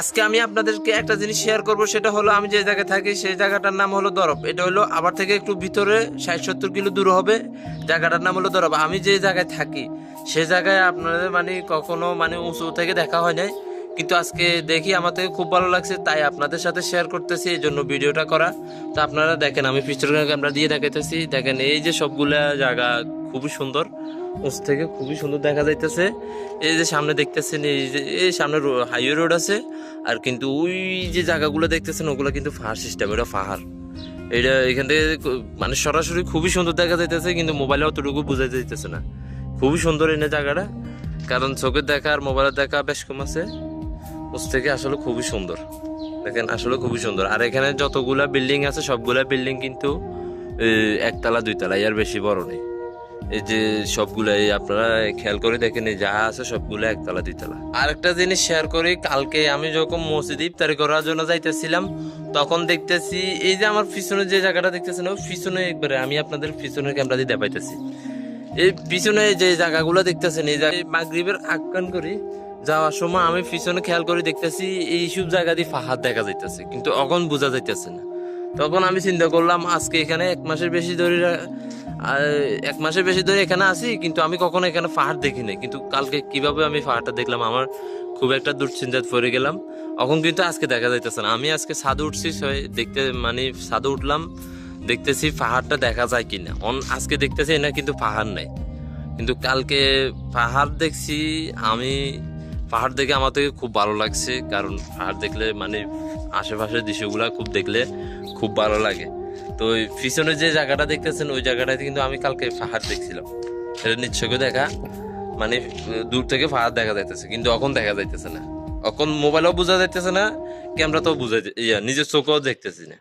আজকে আমি আপনাদেরকে একটা জিনিস শেয়ার করব, সেটা হলো আমি যে জায়গায় থাকি, সেই জায়গাটার নাম হলো দরব। এটা হলো আবার থেকে একটু ভিতরে ষাট সত্তর কিলো দূর হবে, জায়গাটার নাম হলো দরব। আমি যে জায়গায় থাকি, সে জায়গায় আপনাদের মানে কখনো মানে উঁচু থেকে দেখা হয় নাই। কিন্তু আজকে দেখি আমার থেকে খুব ভালো লাগছে, তাই আপনাদের সাথে শেয়ার করতেছি, এই জন্য ভিডিওটা করা। তো আপনারা দেখেন, আমি পিছনে ক্যামেরা দিয়ে দেখাইতেছি। দেখেন, এই যে সবগুলা জায়গা খুবই সুন্দর। উঁচ থেকে খুবই সুন্দর দেখা যাইতেছে। এই যে সামনে দেখতেছেন, এই যে, এই সামনে হাইওয়ে রোড আছে। আর কিন্তু ওই যে জায়গাগুলো দেখতেছেন, ওগুলো কিন্তু পাহাড় সিস্টেম এটা পাহাড় এটা এখান থেকে মানে সরাসরি খুবই সুন্দর দেখা যাইতেছে, কিন্তু মোবাইলে অতটুকু বোঝা যাইতেছে না। খুবই সুন্দর এনে জায়গাটা, কারণ চোখের দেখা আর মোবাইলের দেখা বেশ কম আছে। উঁচ থেকে আসলে খুবই সুন্দর। দেখেন, আসলে খুবই সুন্দর। আর এখানে যতগুলা বিল্ডিং আছে, সবগুলা বিল্ডিং কিন্তু একতলা, দুইতলা, এর বেশি বড় নেই। এই যে সবগুলা, এই আপনারা খেয়াল করে দেখেন যা আছে সবগুলো একতলা, দুইতলা। আর একটা জিনিস শেয়ার করি, কালকে আমি যখন মসজিদ ইফতারি করার জন্য যাইতেছিলাম, তখন দেখতেছি, এই যে আমার পিছনে যে জায়গাটা দেখতেছেন, ওই পিছনে একবারে আমি আপনাদের পিছনের ক্যামেরা দিয়ে দেখাইতেছি। এই পিছনে যে জায়গাগুলো দেখতেছেন, এই মাগরিবের আখ্যান করি, যাওয়ার সময় আমি পিছনে খেয়াল করে দেখতেছি, এই সব জায়গা দিয়ে পাহাড় দেখা যাইতেছে, কিন্তু এখন বোঝা যাইতেছে না। তখন আমি চিন্তা করলাম, আজকে এখানে এক মাসের বেশি ধরে এক মাসের বেশি ধরে এখানে আছি, কিন্তু আমি কখনো এখানে পাহাড় দেখিনি। কিন্তু কালকে কীভাবে আমি পাহাড়টা দেখলাম, আমার খুব একটা দুশ্চিন্তায় পড়ে গেলাম। এখন কিন্তু আজকে দেখা যাইতেছে না। আমি আজকে ছাদে উঠছি দেখতে মানে ছাদে উঠলাম, দেখতেছি পাহাড়টা দেখা যায় কিনা। অন আজকে দেখতেছি না, কিন্তু পাহাড় নাই। কিন্তু কালকে পাহাড় দেখছি, আমি পাহাড় দেখে আমার থেকে খুব ভালো লাগছে। কারণ পাহাড় দেখলে মানে আশেপাশের দৃশ্যগুলা খুব দেখলে খুব ভালো লাগে। তো ওই পিছনে যে জায়গাটা দেখতেছেন, ওই জায়গাটাতে কিন্তু আমি কালকে পাহাড় দেখছিলাম। এটা নিশ্চয়কে দেখা মানে দূর থেকে পাহাড় দেখা যাইতেছে, কিন্তু এখন দেখা যাইতেছে না। এখন মোবাইলও বোঝা যাইতেছে না, ক্যামেরাতেও বোঝা ইয়া, নিজের চোখেও দেখতেছি না।